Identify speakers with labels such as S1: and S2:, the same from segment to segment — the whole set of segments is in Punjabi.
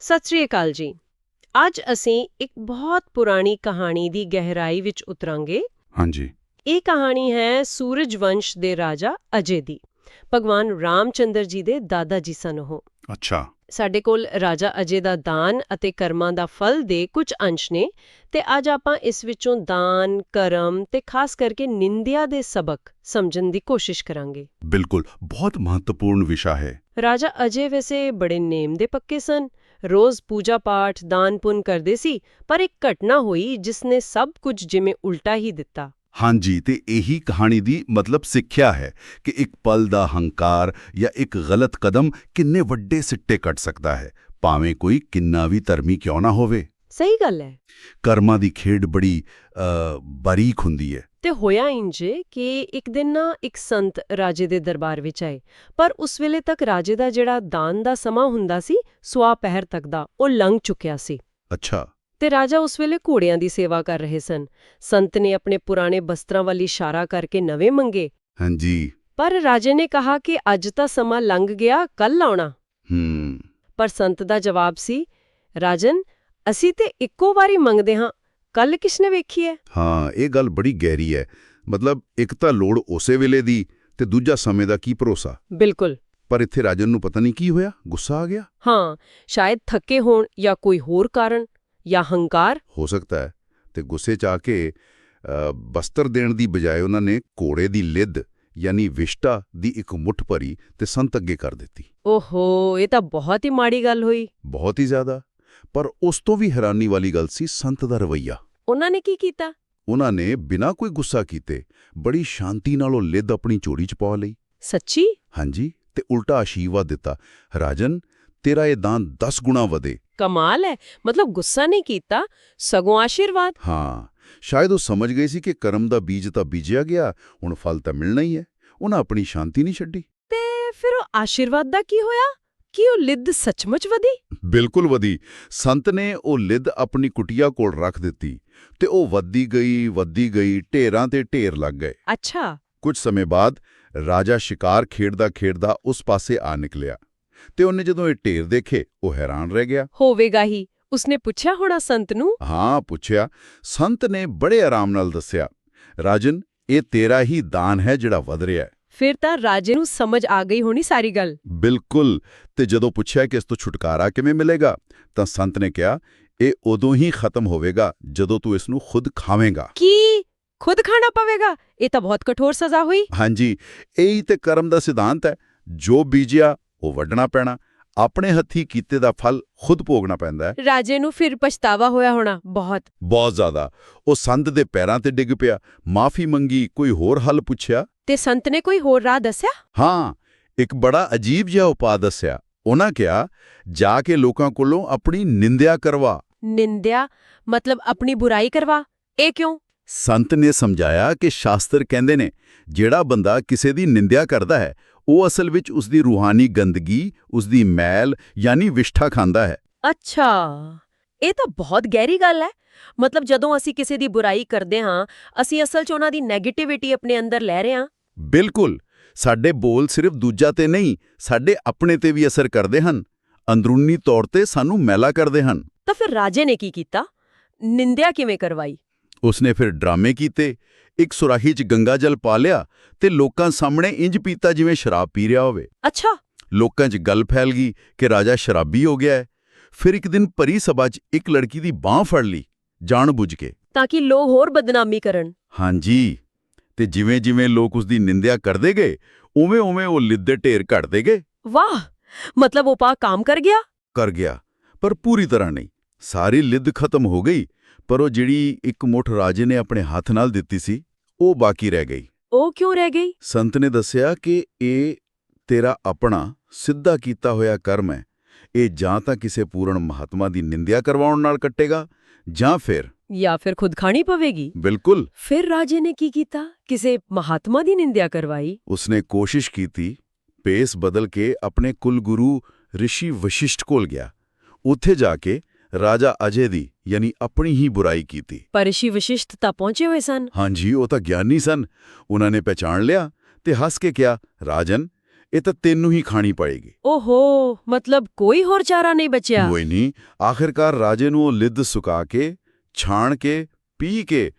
S1: ਸਤਿ ਸ੍ਰੀ ਅਕਾਲ ਜੀ। ਅੱਜ ਅਸੀਂ ਇੱਕ ਬਹੁਤ ਪੁਰਾਣੀ ਕਹਾਣੀ ਦੀ ਗਹਿਰਾਈ ਵਿੱਚ ਉਤਰਾਂਗੇ।
S2: ਹਾਂਜੀ।
S1: ਇਹ ਕਹਾਣੀ ਹੈ ਸੂਰਜਵੰਸ਼ ਦੇ ਰਾਜਾ ਅਜੇ ਦੀ। ਭਗਵਾਨ ਰਾਮਚੰਦਰ ਜੀ ਦੇ ਦਾਦਾ ਜੀ ਸਨ ਉਹ।
S2: ਅੱਛਾ।
S1: ਸਾਡੇ ਕੋਲ ਰਾਜਾ ਅਜੇ ਦਾ ਦਾਨ ਅਤੇ ਕਰਮਾਂ ਦਾ ਫਲ ਦੇ ਕੁਝ ਅੰਸ਼ ਨੇ ਤੇ ਅੱਜ ਆਪਾਂ ਇਸ ਵਿੱਚੋਂ ਦਾਨ ਕਰਮ ਤੇ ਖਾਸ ਕਰਕੇ ਨਿੰਦਿਆ ਦੇ ਸਬਕ ਸਮਝਣ ਦੀ ਕੋਸ਼ਿਸ਼ ਕਰਾਂਗੇ।
S2: ਬਿਲਕੁਲ। ਬਹੁਤ ਮਹੱਤਵਪੂਰਨ ਵਿਸ਼ਾ ਹੈ।
S1: ਰਾਜਾ ਅਜੇ ਵੈਸੇ ਬੜੇ ਨੇਮ ਦੇ ਪੱਕੇ ਸਨ। ਰੋਜ਼ ਪੂਜਾ ਪਾਠ ਦਾਨ ਪੁੰਨ ਕਰਦੇ ਸੀ ਪਰ ਇੱਕ ਘਟਨਾ ਹੋਈ ਜਿਸ ਨੇ ਸਭ ਕੁਝ ਜਿਵੇਂ ਉਲਟਾ ਹੀ ਦਿੱਤਾ।
S2: ਹਾਂਜੀ ਤੇ ਇਹੀ ਕਹਾਣੀ ਦੀ ਮਤਲਬ ਸਿੱਖਿਆ ਹੈ ਕਿ ਇੱਕ ਪਲ ਦਾ ਹੰਕਾਰ ਜਾਂ ਇੱਕ ਗਲਤ ਕਦਮ ਕਿੰਨੇ ਵੱਡੇ ਸਿੱਟੇ ਕੱਟ ਸਕਦਾ ਹੈ ਭਾਵੇਂ ਕੋਈ ਕਿੰਨਾ ਵੀ ਧਰਮੀ ਕਿਉਂ ਨਾ ਹੋਵੇ।
S1: ਸਹੀ ਗੱਲ ਹੈ।
S2: ਕਰਮਾਂ ਦੀ ਖੇਡ ਬੜੀ ਬਾਰੀਕ ਹੁੰਦੀ ਹੈ।
S1: ਤੇ ਹੋਇਆ ਇੰਜ ਕਿ ਇੱਕ ਦਿਨ ਨਾ ਇੱਕ ਸੰਤ ਰਾਜੇ ਦੇ ਦਰਬਾਰ ਵਿੱਚ ਆਏ ਪਰ ਉਸ ਵੇਲੇ ਤੱਕ ਰਾਜੇ ਦਾ ਜਿਹੜਾ ਦਾਨ ਦਾ ਸਮਾਂ ਹੁੰਦਾ ਸੀ ਸਵਾ ਪਹਿਰ ਤੱਕ ਦਾ ਉਹ ਲੰਘ ਚੁੱਕਿਆ ਸੀ।
S2: ਅੱਛਾ।
S1: ਤੇ ਰਾਜਾ ਉਸ ਵੇਲੇ ਘੋੜਿਆਂ ਦੀ ਸੇਵਾ ਕਰ ਰਹੇ ਸਨ। ਸੰਤ ਨੇ ਆਪਣੇ ਪੁਰਾਣੇ ਬਸਤਰਾਂ ਵੱਲ ਇਸ਼ਾਰਾ ਕਰਕੇ ਨਵੇਂ ਮੰਗੇ।
S2: ਹਾਂਜੀ।
S1: ਪਰ ਰਾਜੇ ਨੇ ਕਿਹਾ ਕਿ ਅੱਜ ਤਾਂ ਸਮਾਂ ਲੰਘ ਗਿਆ ਕੱਲ ਆਉਣਾ।
S2: ਹੂੰ।
S1: ਪਰ ਸੰਤ ਦਾ ਜਵਾਬ ਸੀ ਰਾਜਨ ਅਸੀਂ ਤੇ ਇੱਕੋ ਵਾਰੀ ਮੰਗਦੇ ਹਾਂ ਕੱਲ ਕਿਸਨੇ ਵੇਖੀ ਹੈ
S2: ਹਾਂ ਇਹ ਗੱਲ ਬੜੀ ਗਹਿਰੀ ਹੈ ਮਤਲਬ ਇੱਕ ਤਾਂ ਲੋੜ ਉਸੇ ਵੇਲੇ ਦੀ ਤੇ ਦੂਜਾ ਸਮੇਂ ਦਾ ਕੀ ਭਰੋਸਾ?
S1: ਬਿਲਕੁਲ।
S2: ਪਰ ਇੱਥੇ ਰਾਜਨ ਨੂੰ ਪਤਾ ਨਹੀਂ ਕੀ ਹੋਇਆ? ਗੁੱਸਾ ਆ ਗਿਆ?
S1: ਹਾਂ ਸ਼ਾਇਦ ਥੱਕੇ ਹੋਣ ਜਾਂ ਕੋਈ ਹੋਰ ਕਾਰਨ ਜਾਂ ਹੰਕਾਰ।
S2: ਹੋ ਸਕਦਾ ਹੈ ਤੇ ਗੁੱਸੇ 'ਚ ਆ ਕੇ ਬਸਤਰ ਦੇਣ ਦੀ ਬਜਾਏ ਉਹਨਾਂ ਨੇ ਕੋੜੇ ਦੀ ਲਿੱਦ ਯਾਨੀ ਵਿਸ਼ਟਾ ਦੀ ਇੱਕ ਮੁੱਠ ਭਰੀ ਤੇ ਸੰਤ ਅੱਗੇ ਕਰ ਦਿੱਤੀ।
S1: ਓਹੋ ਇਹ ਤਾਂ ਬਹੁਤ ਹੀ ਮਾੜੀ ਗੱਲ ਹੋਈ।
S2: ਬਹੁਤ ਹੀ ਜ਼ਿਆਦਾ। ਪਰ ਉਸ ਤੋਂ ਵੀ ਹੈਰਾਨੀ ਵਾਲੀ ਗੱਲ ਸੀ ਸੰਤ ਦਾ ਰਵਈਆ।
S1: ਉਹਨਾਂ ਨੇ ਕੀ ਕੀਤਾ?
S2: ਉਹਨਾਂ ਨੇ ਬਿਨਾਂ ਕੋਈ ਗੁੱਸਾ ਕੀਤੇ ਬੜੀ ਸ਼ਾਂਤੀ ਨਾਲ ਉਹ ਲਿੱਦ ਆਪਣੀ ਚੋੜੀ 'ਚ ਪਾ ਲਈ।
S1: ਸੱਚੀ?
S2: ਹਾਂਜੀ ਤੇ ਉਲਟਾ ਆਸ਼ੀਰਵਾਦ ਦਿੱਤਾ। ਰਾਜਨ ਤੇਰਾ ਇਹ ਦਾਨ 10 ਗੁਣਾ ਵਧੇ।
S1: ਕਮਾਲ ਹੈ ਮਤਲਬ ਗੁੱਸਾ ਨਹੀਂ ਕੀਤਾ ਸਗੋਂ ਆਸ਼ੀਰਵਾਦ?
S2: ਹਾਂ ਸ਼ਾਇਦ ਉਹ ਸਮਝ ਗਏ ਸੀ ਕਿ ਕਰਮ ਦਾ ਬੀਜ ਤਾਂ ਬੀਜਿਆ ਗਿਆ ਹੁਣ ਫਲ ਤਾਂ ਮਿਲਣਾ ਹੀ ਹੈ ਉਹਨਾਂ ਆਪਣੀ ਸ਼ਾਂਤੀ ਨਹੀਂ ਛੱਡੀ।
S1: ਤੇ ਫਿਰ ਉਹ ਆਸ਼ੀਰਵਾਦ ਦਾ ਕੀ ਹੋਇਆ? ਕੀ ਉਹ ਲਿੱਦ ਸੱਚਮੁੱਚ ਵਧੀ?
S2: ਬਿਲਕੁਲ ਵਧੀ। ਸੰਤ ਨੇ ਉਹ ਲਿੱਦ ਆਪਣੀ ਕੁਟਿਆ ਕੋਲ ਰੱਖ ਦਿੱਤੀ ਤੇ ਉਹ ਵੱਧਦੀ ਗਈ ਵੱਧਦੀ ਗਈ ਢੇਰਾਂ ਤੇ ਢੇਰ ਲੱਗ ਗਏ।
S1: ਅੱਛਾ।
S2: ਕੁਝ ਸਮੇਂ ਬਾਅਦ ਰਾਜਾ ਸ਼ਿਕਾਰ ਖੇਡਦਾ ਖੇਡਦਾ ਉਸ ਪਾਸੇ ਆ ਨਿਕਲਿਆ ਤੇ ਉਹਨੇ ਜਦੋਂ ਇਹ ਢੇਰ ਦੇਖੇ ਉਹ ਹੈਰਾਨ ਰਹਿ ਗਿਆ।
S1: ਹੋਵੇਗਾ ਹੀ। ਉਸਨੇ ਪੁੱਛਿਆ ਹੋਣਾ ਸੰਤ ਨੂੰ?
S2: ਹਾਂ ਪੁੱਛਿਆ। ਸੰਤ ਨੇ ਬੜੇ ਆਰਾਮ ਨਾਲ ਦੱਸਿਆ ਰਾਜਨ ਇਹ ਤੇਰਾ ਹੀ ਦਾਨ ਹੈ ਜਿਹੜਾ ਵਧ ਰਿਹਾ ਹੈ।
S1: ਫਿਰ ਤਾਂ ਰਾਜੇ ਨੂੰ ਸਮਝ ਆ ਗਈ ਹੋਣੀ ਸਾਰੀ ਗੱਲ।
S2: ਬਿਲਕੁਲ। ਤੇ ਜਦੋਂ ਪੁੱਛਿਆ ਕਿ ਇਸ ਤੋਂ ਛੁਟਕਾਰਾ ਕਿਵੇਂ ਮਿਲੇਗਾ ਤਾਂ ਸੰਤ ਨੇ ਕਿਹਾ ਇਹ ਉਦੋਂ ਹੀ ਖਤਮ ਹੋਵੇਗਾ ਜਦੋਂ ਤੂੰ ਇਸ ਨੂੰ ਖੁਦ ਖਾਵੇਂਗਾ।
S1: ਕੀ? ਖੁਦ ਖਾਣਾ ਪਵੇਗਾ? ਇਹ ਤਾਂ ਬਹੁਤ ਕਠੋਰ ਸਜ਼ਾ ਹੋਈ।
S2: ਹਾਂਜੀ। ਇਹੀ ਤੇ ਕਰਮ ਦਾ ਸਿਧਾਂਤ ਹੈ। ਜੋ ਬੀਜਿਆ ਉਹ ਵੱਢਣਾ ਪੈਣਾ। ਆਪਣੇ ਹੱਥੀ ਕੀਤੇ ਦਾ ਫਲ ਖੁਦ ਭੋਗਣਾ ਪੈਂਦਾ ਹੈ।
S1: ਰਾਜੇ ਨੂੰ ਫਿਰ ਪਛਤਾਵਾ ਹੋਇਆ ਹੋਣਾ ਬਹੁਤ।
S2: ਬਹੁਤ ਜ਼ਿਆਦਾ। ਉਹ ਸੰਤ ਦੇ ਪੈਰਾਂ ਤੇ ਡਿੱਗ ਪਿਆ। ਮਾਫੀ ਮੰਗੀ ਕੋਈ ਹੋਰ ਹੱਲ ਪੁੱਛਿਆ?
S1: ਤੇ ਸੰਤ ਨੇ ਕੋਈ ਹੋਰ ਰਾਹ ਦੱਸਿਆ?
S2: ਹਾਂ ਇੱਕ ਬੜਾ ਅਜੀਬ ਜਿਹਾ ਉਪਾਅ ਦੱਸਿਆ। ਉਹਨਾਂ ਕਿਹਾ ਜਾ ਕੇ ਲੋਕਾਂ ਕੋਲੋਂ ਆਪਣੀ ਨਿੰਦਿਆ ਕਰਵਾ।
S1: ਨਿੰਦਿਆ? ਮਤਲਬ ਆਪਣੀ ਬੁਰਾਈ ਕਰਵਾ? ਇਹ ਕਿਉਂ?
S2: ਸੰਤ ਨੇ ਸਮਝਾਇਆ ਕਿ ਸ਼ਾਸਤਰ ਕਹਿੰਦੇ ਨੇ ਜਿਹੜਾ ਬੰਦਾ ਕਿਸੇ ਦੀ ਨਿੰਦਿਆ ਕਰਦਾ ਹੈ ਉਹ ਅਸਲ ਵਿੱਚ ਉਸ ਦੀ ਰੂਹਾਨੀ ਗੰਦਗੀ ਉਸ ਦੀ ਮੈਲ ਯਾਨੀ ਵਿਸ਼ਠਾ ਖਾਂਦਾ ਹੈ।
S1: ਅੱਛਾ। ਇਹ ਤਾਂ ਬਹੁਤ ਗਹਿਰੀ ਗੱਲ ਹੈ। ਮਤਲਬ ਜਦੋਂ ਅਸੀਂ ਕਿਸੇ ਦੀ ਬੁਰਾਈ ਕਰਦੇ ਹਾਂ ਅਸੀਂ ਅਸਲ 'ਚ ਉਹਨਾਂ ਦੀ 네ਗੇਟਿਵਿਟੀ ਆਪਣੇ ਅੰਦਰ ਲੈ ਰਹੇ ਹਾਂ।
S2: ਬਿਲਕੁਲ। ਸਾਡੇ ਬੋਲ ਸਿਰਫ ਦੂਜਾ ਤੇ ਨਹੀਂ ਸਾਡੇ ਆਪਣੇ ਤੇ ਵੀ ਅਸਰ ਕਰਦੇ ਹਨ। ਅੰਦਰੂਨੀ ਤੌਰ ਤੇ ਸਾਨੂੰ ਮੈਲਾ ਕਰਦੇ ਹਨ।
S1: ਤਾਂ ਫਿਰ ਰਾਜੇ ਨੇ ਕੀ ਕੀਤਾ? ਨਿੰਦਿਆ ਕਿਵੇਂ ਕਰਵਾਈ?
S2: ਉਸਨੇ ਫਿਰ ਡਰਾਮੇ ਕੀਤੇ। ਇੱਕ ਸੁਰਾਹੀ 'ਚ ਗੰਗਾ ਜਲ ਪਾ ਲਿਆ ਤੇ ਲੋਕਾਂ ਸਾਹਮਣੇ ਇੰਜ ਪੀਤਾ ਜਿਵੇਂ ਸ਼ਰਾਬ ਪੀ ਰਿਹਾ ਹੋਵੇ।
S1: ਅੱਛਾ।
S2: ਲੋਕਾਂ 'ਚ ਗੱਲ ਫੈਲ ਗਈ ਕਿ ਰਾਜਾ ਸ਼ਰਾਬੀ ਹੋ ਗਿਆ ਹੈ। ਫਿਰ ਇੱਕ ਦਿਨ ਭਰੀ ਸਭਾ 'ਚ ਇੱਕ ਲੜਕੀ ਦੀ ਬਾਹ ਫੜ ਲਈ ਜਾਣ ਬੁੱਝ ਕੇ।
S1: ਤਾਂ ਕਿ ਲੋਕ ਹੋਰ ਬਦਨਾਮੀ ਕਰਨ।
S2: ਹਾਂਜੀ। ਤੇ ਜਿਵੇਂ-ਜਿਵੇਂ ਲੋਕ ਉਸ ਦੀ ਨਿੰਦਿਆ ਕਰਦੇ ਗਏ ਉਵੇਂ-ਉਵੇਂ ਉਹ ਲਿੱਦੇ ਢੇਰ ਘਟਦੇ ਗਏ।
S1: ਵਾਹ! ਮਤਲਬ ਉਹ ਪਾ ਕੰਮ ਕਰ ਗਿਆ?
S2: ਕਰ ਗਿਆ ਪਰ ਪੂਰੀ ਤਰ੍ਹਾਂ ਨਹੀਂ। ਸਾਰੀ ਲਿੱਦ ਖਤਮ ਹੋ ਗਈ ਪਰ ਉਹ ਜਿਹੜੀ ਇੱਕ ਮੁੱਠ ਰਾਜੇ ਨੇ ਆਪਣੇ ਹੱਥ ਨਾਲ ਦਿੱਤੀ ਸੀ ਉਹ ਬਾਕੀ ਰਹਿ ਗਈ।
S1: ਉਹ ਕਿਉਂ ਰਹਿ ਗਈ?
S2: ਸੰਤ ਨੇ ਦੱਸਿਆ ਕਿ ਇਹ ਤੇਰਾ ਆਪਣਾ ਸਿੱਧਾ ਕੀਤਾ ਹੋਇਆ ਕਰਮ ਹੈ। ਇਹ ਜਾਂ ਤਾਂ ਕਿਸੇ ਪੂਰਨ ਮਹਾਤਮਾ ਦੀ ਨਿੰਦਿਆ ਕਰਵਾਉਣ ਨਾਲ ਕੱਟੇਗਾ ਜਾਂ ਫਿਰ
S1: ਜਾਂ ਫਿਰ ਖੁਦ ਖਾਣੀ ਪਵੇਗੀ।
S2: ਬਿਲਕੁਲ।
S1: ਫਿਰ ਰਾਜੇ ਨੇ ਕੀ ਕੀਤਾ? ਕਿਸੇ ਮਹਾਤਮਾ ਦੀ ਨਿੰਦਿਆ ਕਰਵਾਈ।
S2: ਉਸਨੇ ਕੋਸ਼ਿਸ਼ ਕੀਤੀ ਪੇਸ ਬਦਲ ਕੇ ਆਪਣੇ ਕੁਲ ਗੁਰੂ ਰਿਸ਼ੀ ਵਸ਼ਿਸ਼ਟ ਕੋਲ ਗਿਆ। ਉੱਥੇ ਜਾ ਕੇ ਰਾਜਾ ਅਜੇ ਦੀ ਯਾਨੀ ਆਪਣੀ ਹੀ ਬੁਰਾਈ ਕੀਤੀ।
S1: ਪਰ ਰਿਸ਼ੀ ਵਸ਼ਿਸ਼ਟ ਤਾਂ ਪਹੁੰਚੇ ਹੋਏ ਸਨ।
S2: ਹਾਂਜੀ ਉਹ ਤਾਂ ਗਿਆਨੀ ਸਨ। ਉਹਨਾਂ ਨੇ ਪਹਿਚਾਣ ਲਿਆ ਤੇ ਹੱਸ ਕੇ ਕਿਹਾ ਰਾਜਨ ਇਹ ਤਾਂ ਤੈਨੂੰ ਹੀ ਖਾਣੀ ਪਏਗੀ।
S1: ਓਹੋ ਮਤਲਬ ਕੋਈ ਹੋਰ ਚਾਰਾ ਨਹੀਂ ਬਚਿਆ।
S2: ਕੋਈ ਨਹੀਂ ਆਖਿਰਕਾਰ ਰਾਜੇ ਨੂੰ ਉਹ ਲਿੱਦ ਸੁਕਾ ਕੇ ਛਾਣ ਕੇ ਪੀ ਕੇ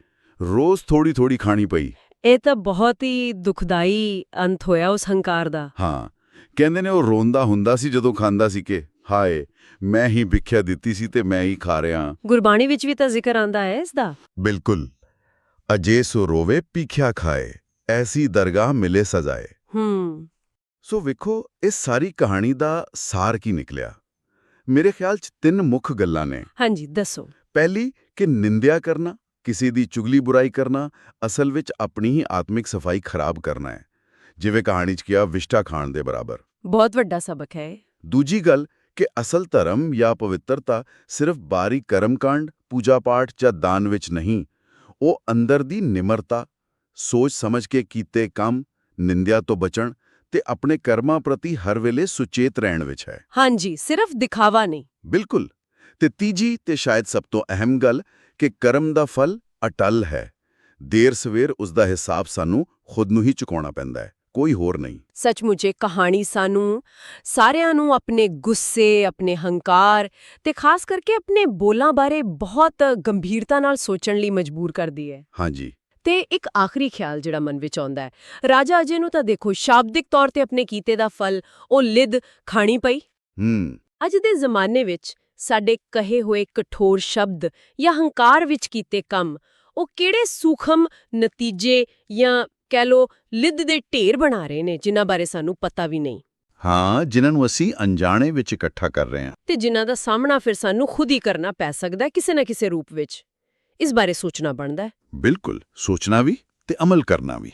S2: ਰੋਜ਼ ਥੋੜੀ ਥੋੜੀ ਖਾਣੀ ਪਈ।
S1: ਇਹ ਤਾਂ ਬਹੁਤ ਹੀ ਦੁਖਦਾਈ ਅੰਤ ਹੋਇਆ ਉਸ ਹੰਕਾਰ ਦਾ।
S2: ਹਾਂ ਕਹਿੰਦੇ ਨੇ ਉਹ ਰੋਂਦਾ ਹੁੰਦਾ ਸੀ ਜਦੋਂ ਖਾਂਦਾ ਸੀ ਕਿ। ਹਾਏ ਮੈਂ ਹੀ ਵਿਖਿਆ ਦਿੱਤੀ ਸੀ ਤੇ ਮੈਂ ਹੀ ਖਾ ਰਿਹਾ।
S1: ਗੁਰਬਾਣੀ ਵਿੱਚ ਵੀ ਤਾਂ ਜ਼ਿਕਰ ਆਂਦਾ ਹੈ ਇਸ ਦਾ
S2: ਬਿਲਕੁਲ। ਅਜੇ ਸੋ ਰੋਵੇ ਪੀਖਿਆ ਖਾਏ ਐਸੀ ਦਰਗਾਹ ਮਿਲੇ ਸਜਾਏ।
S1: ਹੂੰ।
S2: ਸੋ ਵੇਖੋ ਇਸ ਸਾਰੀ ਕਹਾਣੀ ਦਾ ਸਾਰ ਕੀ ਨਿਕਲਿਆ? ਮੇਰੇ ਖਿਆਲ 'ਚ ਤਿੰਨ ਮੁੱਖ ਗੱਲਾਂ ਨੇ।
S1: ਹਾਂਜੀ ਦੱਸੋ।
S2: ਪਹਿਲੀ ਕਿ ਨਿੰਦਿਆ ਕਰਨਾ ਕਿਸੇ ਦੀ ਚੁਗਲੀ ਬੁਰਾਈ ਕਰਨਾ ਅਸਲ ਵਿੱਚ ਆਪਣੀ ਹੀ ਆਤਮਿਕ ਸਫ਼ਾਈ ਖਰਾਬ ਕਰਨਾ ਹੈ। ਜਿਵੇਂ ਕਹਾਣੀ 'ਚ ਕਿਹਾ ਵਿਸ਼ਟਾ ਖਾਣ ਦੇ ਬਰਾਬਰ।
S1: ਬਹੁਤ ਵੱਡਾ ਸਬਕ ਹੈ।
S2: ਦੂਜੀ ਗੱਲ ਕਿ ਅਸਲ ਧਰਮ ਜਾਂ ਪਵਿੱਤਰਤਾ ਸਿਰਫ ਬਾਰੀ ਕਰਮਕਾਂਡ ਪੂਜਾ ਪਾਠ ਜਾਂ ਦਾਨ ਵਿੱਚ ਨਹੀਂ ਉਹ ਅੰਦਰ ਦੀ ਨਿਮਰਤਾ ਸੋਚ ਸਮਝ ਕੇ ਕੀਤੇ ਕੰਮ ਨਿੰਦਿਆ ਤੋਂ ਬਚਣ ਤੇ ਆਪਣੇ ਕਰਮਾਂ ਪ੍ਰਤੀ ਹਰ ਵੇਲੇ ਸੁਚੇਤ ਰਹਿਣ ਵਿੱਚ ਹੈ।
S1: ਹਾਂਜੀ ਸਿਰਫ ਦਿਖਾਵਾ ਨਹੀਂ।
S2: ਬਿਲਕੁਲ। ਤੇ ਤੀਜੀ ਤੇ ਸ਼ਾਇਦ ਸਭ ਤੋਂ ਅਹਿਮ ਗੱਲ ਕਿ ਕਰਮ ਦਾ ਫਲ ਅਟਲ ਹੈ। ਦੇਰ ਸਵੇਰ ਉਸ ਦਾ ਹਿਸਾਬ ਸਾਨੂੰ ਖੁਦ ਨੂੰ ਹੀ ਚੁਕਾਉਣਾ ਪੈਂਦਾ ਹੈ। ਕੋਈ ਹੋਰ ਨਹੀਂ।
S1: ਸੱਚਮੁੱਚ ਇਹ ਕਹਾਣੀ ਸਾਨੂੰ ਸਾਰਿਆਂ ਨੂੰ ਆਪਣੇ ਗੁੱਸੇ ਆਪਣੇ ਹੰਕਾਰ ਤੇ ਖਾਸ ਕਰਕੇ ਆਪਣੇ ਬੋਲਾਂ ਬਾਰੇ ਬਹੁਤ ਗੰਭੀਰਤਾ ਨਾਲ ਸੋਚਣ ਲਈ ਮਜਬੂਰ ਕਰਦੀ ਹੈ।
S2: ਹਾਂਜੀ।
S1: ਤੇ ਇੱਕ ਆਖਰੀ ਖਿਆਲ ਜਿਹੜਾ ਮਨ ਵਿੱਚ ਆਉਂਦਾ ਹੈ ਰਾਜਾ ਅਜੇ ਨੂੰ ਤਾਂ ਦੇਖੋ ਸ਼ਾਬਦਿਕ ਤੌਰ ਤੇ ਆਪਣੇ ਕੀਤੇ ਦਾ ਫਲ ਉਹ ਲਿਦ ਖਾਣੀ ਪਈ।
S2: ਹੂੰ।
S1: ਅੱਜ ਦੇ ਜ਼ਮਾਨੇ ਵਿੱਚ ਸਾਡੇ ਕਹੇ ਹੋਏ ਕਠੋਰ ਸ਼ਬਦ ਜਾਂ ਹੰਕਾਰ ਵਿੱਚ ਕੀਤੇ ਕੰਮ ਉਹ ਕਿਹੜੇ ਸੂਖਮ ਨਤੀਜੇ ਜਾਂ ਕਹਿ ਲੋ ਲਿਦ ਦੇ ਢੇਰ ਬਣਾ ਰਹੇ ਨੇ ਜਿਨ੍ਹਾਂ ਬਾਰੇ ਸਾਨੂੰ ਪਤਾ ਵੀ ਨਹੀਂ।
S2: ਹਾਂ ਜਿਨ੍ਹਾਂ ਨੂੰ ਅਸੀਂ ਅਣਜਾਣੇ ਵਿੱਚ ਇਕੱਠਾ ਕਰ ਰਹੇ ਹਾਂ।
S1: ਤੇ ਜਿਨ੍ਹਾਂ ਦਾ ਸਾਹਮਣਾ ਫਿਰ ਸਾਨੂੰ ਖੁਦ ਹੀ ਕਰਨਾ ਪੈ ਸਕਦਾ ਹੈ ਕਿਸੇ ਨਾ ਕਿਸੇ ਰੂਪ ਵਿੱਚ। ਇਸ ਬਾਰੇ ਸੋਚਣਾ ਬਣਦਾ ਹੈ।
S2: ਬਿਲਕੁਲ ਸੋਚਣਾ ਵੀ ਤੇ ਅਮਲ ਕਰਨਾ ਵੀ।